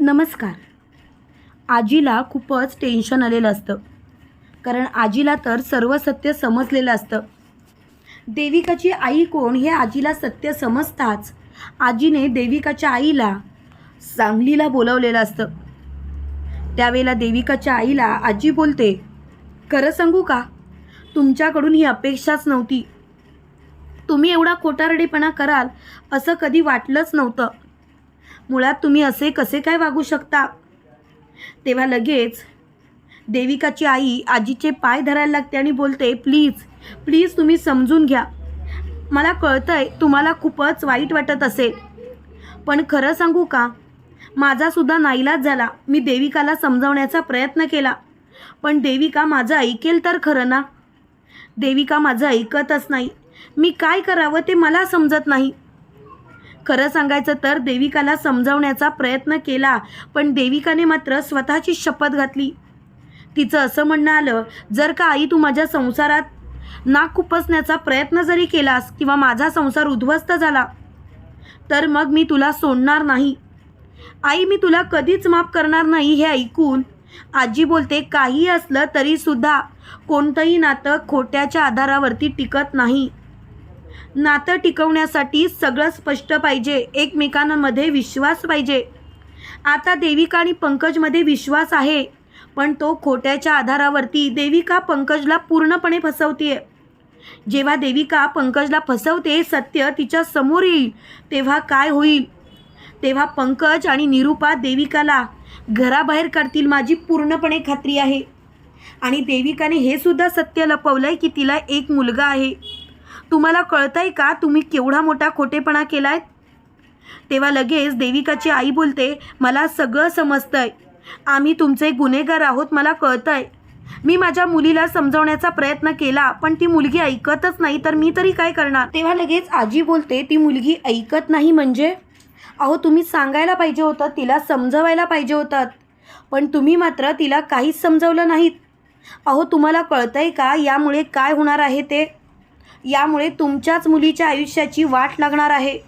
नमस्कार. आजीला खूपच टेन्शन आलेलं असतं. कारण आजीला तर सर्व सत्य समजलेलं असतं. देविकाची आई कोण हे आजीला सत्य समजताच आजीने देविकाच्या आईला सांगलीला बोलवलेलं असतं. त्यावेळेला देविकाच्या आईला आजी बोलते खरं सांगू का? तुमच्याकडून ही अपेक्षाच नव्हती. तुम्ही एवढा खोटारडेपणा कराल असं कधी वाटलंच नव्हतं. मुळात तुम्ही असे कसे काय वागू शकता? तेव्हा लगेच देविकाची आई आजीचे पाय धरायला लागते आणि बोलते प्लीज प्लीज तुम्ही समजून घ्या. मला कळतंय तुम्हाला खूपच वाईट वाटत असेल. पण खरं सांगू का? माझासुद्धा नाईलाज झाला. मी देविकाला समजावण्याचा प्रयत्न केला. पण देविका माझं ऐकेल तर खरं ना? देविका माझं ऐकतच नाही. मी काय करावं ते मला समजत नाही. खरं सांगायचं तर देविकाला समजावण्याचा प्रयत्न केला पण देविकाने मात्र स्वतःची शपथ घातली. तिचं असं म्हणणं आलं जर का आई तू माझ्या संसारात नाक खुपसण्याचा प्रयत्न जरी केलास किंवा माझा संसार उद्ध्वस्त झाला तर मग मी तुला सोडणार नाही. आई मी तुला कधीच माफ करणार नाही हे ऐकून आजी बोलते काही असलं तरीसुद्धा कोणतंही नातं खोट्याच्या आधारावरती टिकत नाही. नातं टिकवण्यासाठी सगळं स्पष्ट पाहिजे एकमेकांमध्ये विश्वास पाहिजे. आता देविका आणि पंकजमध्ये विश्वास आहे पण तो खोट्याच्या आधारावरती देविका पंकजला पूर्णपणे फसवते जेव्हा देविका पंकजला फसवते सत्य तिच्या समोर येईल तेव्हा काय होईल? तेव्हा पंकज आणि निरूपा देविकाला घराबाहेर काढतील माझी पूर्णपणे खात्री आहे. आणि देविकाने हे सुद्धा सत्य लपवलंय की तिला एक मुलगा आहे. तुम्हाला कळतंय का तुम्ही केवढा मोठा खोटेपणा केलाय? तेव्हा लगेच देविकाची आई बोलते मला सगळं समजतंय. आम्ही तुमचे गुन्हेगार आहोत मला कळतंय. मी माझ्या मुलीला समजवण्याचा प्रयत्न केला पण ती मुलगी ऐकतच नाही तर मी तरी काय करणार? तेव्हा लगेच आजी बोलते ती मुलगी ऐकत नाही म्हणजे? अहो तुम्ही सांगायला पाहिजे होतं तिला समजवायला पाहिजे होतं. पण तुम्ही मात्र तिला काहीच समजवलं नाहीत. अहो तुम्हाला कळतंय का यामुळे काय होणार आहे ते? यामुळे तुमच्याच मुलीच्या आयुष्याची वाट लागणार आहे.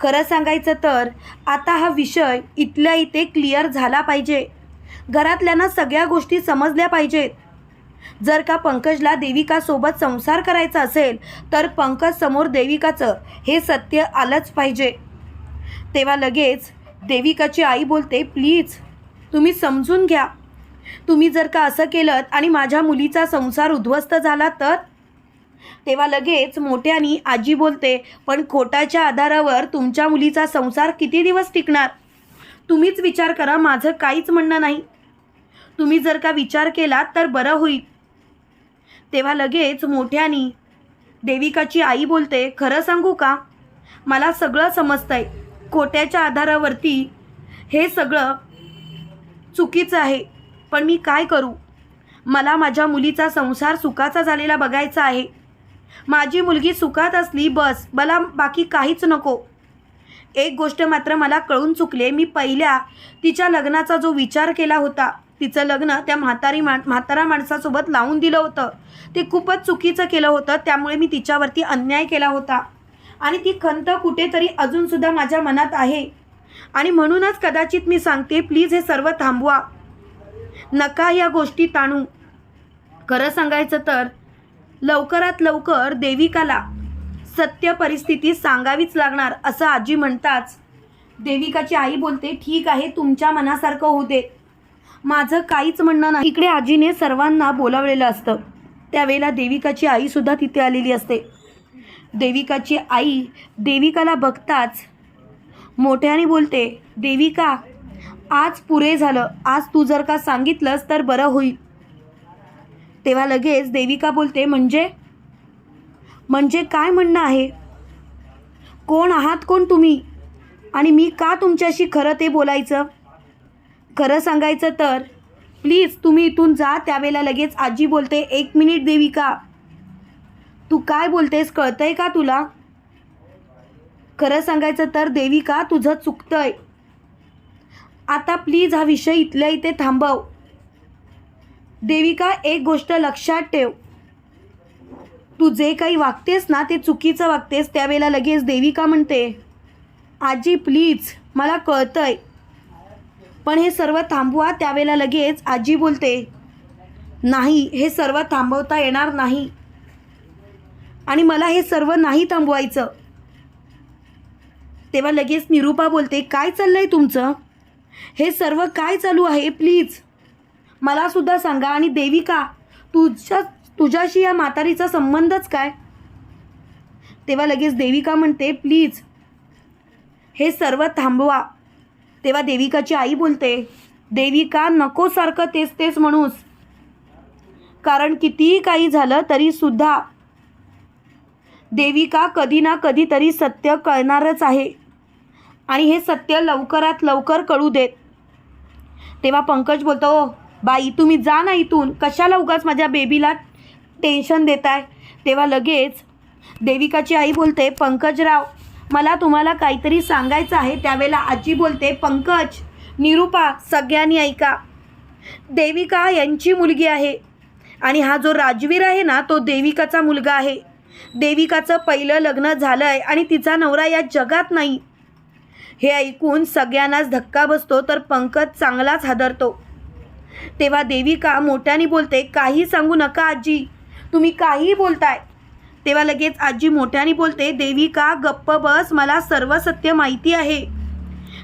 खरं सांगायचं तर आता हा विषय इथल्या इथे क्लिअर झाला पाहिजे. घरातल्यांना सगळ्या गोष्टी समजल्या पाहिजेत. जर का पंकजला देविकासोबत संसार करायचा असेल तर पंकज समोर देविकाचं हे सत्य आलंच पाहिजे. तेव्हा लगेच देविकाची आई बोलते प्लीज तुम्ही समजून घ्या. तुम्ही जर का असं केलं आणि माझ्या मुलीचा संसार उद्ध्वस्त झाला तर तेव्हा लगेच मोठ्यानी आजी बोलते पण खोटाच्या आधारावर तुमच्या मुलीचा संसार किती दिवस टिकणार? तुम्हीच विचार करा माझं काहीच म्हणणं नाही. तुम्ही जर का विचार केला तर बरं होईल. तेव्हा लगेच मोठ्यानी देविकाची आई बोलते खरं सांगू का? मला सगळं समजतंय. खोट्याच्या आधारावरती हे सगळं चुकीचं आहे. पण मी काय करू? मला माझ्या मुलीचा संसार सुखाचा झालेला बघायचा आहे. माझी मुलगी सुखात असली बस. मला बाकी काहीच नको. एक गोष्ट मात्र मला कळून चुकले. मी पहिल्या तिच्या लग्नाचा जो विचार केला होता तिचं लग्न त्या म्हातारी मा म्हातारा माणसासोबत लावून दिलं होतं. ते खूपच चुकीचं केलं होतं त्यामुळे मी तिच्यावरती अन्याय केला होता. आणि ती खंत कुठेतरी अजूनसुद्धा माझ्या मनात आहे. आणि म्हणूनच कदाचित मी सांगते प्लीज हे सर्व थांबवा. नका या गोष्टी ताणू. खरं सांगायचं तर लवकरात लवकर देविकाला सत्य परिस्थिती सांगावीच लागणार असं आजी म्हणताच. देविकाची आई बोलते ठीक आहे तुमच्या मनासारखं होऊ दे. माझं काहीच म्हणणं नाही. इकडे आजीने सर्वांना बोलावलेलं असतं. त्यावेळेला देविकाची आईसुद्धा तिथे आलेली असते. देविकाची आई देविकाला बघताच मोठ्याने बोलते देविका आज पुरे झालं. आज तू जर का सांगितलंस तर बरं होईल. तेव्हा लगेच देविका बोलते म्हणजे? म्हणजे काय म्हणणं आहे? कोण आहात कोण तुम्ही? आणि मी का तुमच्याशी खरं ते बोलायचं? खरं सांगायचं तर प्लीज तुम्ही इथून जा त्यावेळेला लगेच आजी बोलते एक मिनिट देविका तू काय बोलतेस कळतंय का तुला? खरं सांगायचं तर देविका तुझं चुकतंय. आता प्लीज हा विषय इथल्या इथे थांबव. देविका एक गोष्ट लक्षात ठेव. तू जे काही वागतेस ना ते चुकीचं वागतेस. त्यावेळेला लगेच देविका म्हणते आजी प्लीज मला कळतंय. पण हे सर्व थांबवा. त्यावेळेला लगेच आजी बोलते नाही हे सर्व थांबवता येणार नाही. आणि मला हे सर्व नाही थांबवायचं. तेव्हा लगेच निरूपा बोलते काय चाललं आहे तुमचं? हे सर्व काय चालू आहे? प्लीज मला सुद्धा सांगा आणि देविका तुझ्या तुझ्याशी या म्हातारीचा संबंधच काय? तेव्हा लगेच देविका म्हणते प्लीज हे सर्व थांबवा. तेव्हा देविकाची आई बोलते देविका नको सारखं तेच तेच म्हणूस. कारण कितीही काही झालं तरी सुद्धा देविका कधी ना कधीतरी सत्य कळणारच आहे. आणि हे सत्य लवकरात लवकर कळू देत. तेव्हा पंकज बोलतो बाई तुम्ही जा ना इथून. कशाला उगाच माझ्या बेबीला टेन्शन देताय? तेव्हा लगेच देविकाची आई बोलते पंकजराव मला तुम्हाला काहीतरी सांगायचं आहे. त्यावेळेला आजी बोलते पंकज निरूपा सगळ्यांनी ऐका. देविका यांची मुलगी आहे आणि हा जो राजवीर आहे ना तो देविकाचा मुलगा आहे. देविकाचं पहिलं लग्न झालं आहे आणि तिचा नवरा या जगात नाही. हे ऐकून सगळ्यांनाच धक्का बसतो तर पंकज चांगलाच हादरतो. तेव्हा देविका मोठ्याने बोलते काही सांगू नका आजी. तुम्ही काहीही बोलताय. तेव्हा लगेच आजी मोठ्याने बोलते देविका गप्प बस मला सर्व सत्य माहिती आहे.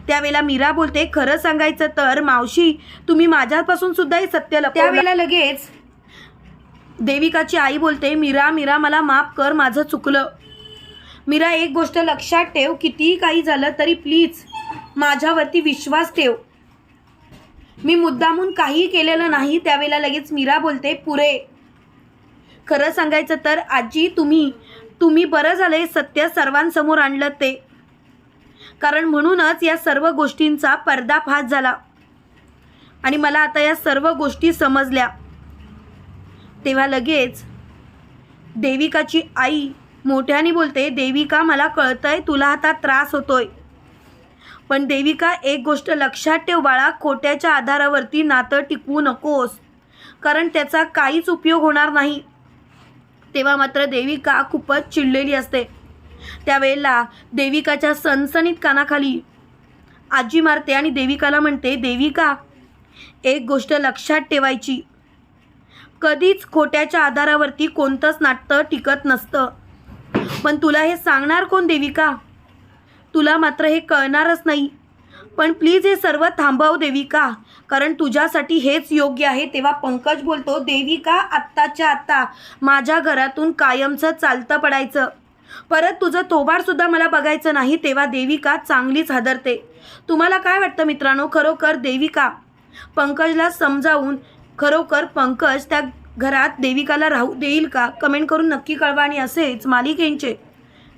त्यावेळेला मीरा बोलते खरं सांगायचं तर मावशी तुम्ही माझ्यापासून सुद्धा हे सत्य लपवलं. त्यावेळेला लगेच देविकाची आई बोलते मीरा मीरा मला माफ कर माझं चुकलं. मीरा एक गोष्ट लक्षात ठेव कितीही काही झालं तरी प्लीज माझ्यावरती विश्वास ठेव. मी मुद्दामून काही केलेलं नाही त्यावेळेला लगेच मीरा बोलते पुरे. खरं सांगायचं तर आजी तुम्ही तुम्ही बरं झालं सत्य सर्वांसमोर आणलं ते. कारण म्हणूनच या सर्व गोष्टींचा पर्दाफाश झाला. आणि मला आता या सर्व गोष्टी समजल्या. तेव्हा लगेच देविकाची आई मोठ्याने बोलते देविका मला कळतंय तुला आता त्रास होतोय. पण देविका एक गोष्ट लक्षात ठेव बाळा खोट्याच्या आधारावरती नातं टिकवू नकोस. कारण त्याचा काहीच उपयोग होणार नाही. तेव्हा मात्र देविका खूपच चिडलेली असते. त्यावेळेला देविकाच्या सणसणीत कानाखाली आजी मारते आणि देविकाला म्हणते देविका एक गोष्ट लक्षात ठेवायची. कधीच खोट्याच्या आधारावरती कोणतंच नाटतं टिकत नसतं. पण तुला हे सांगणार कोण देविका? तुला मात्र हे कळणारच नाही. पण प्लीज हे सर्व थांबव देविका. कारण तुझ्यासाठी हेच योग्य आहे तेव्हा पंकज बोलतो देविका आत्ताच्या आत्ता माझ्या घरातून कायमचं चालतं पडायचं. परत तुझं तोबारसुद्धा मला बघायचं नाही तेव्हा देविका चांगलीच हादरते. तुम्हाला काय वाटतं मित्रांनो? खरोखर देविका. पंकजला समजावून खरोखर पंकज त्या घरात देविकाला राहू देईल का? कमेंट करून नक्की कळवा आणि असेच मालिकेंचे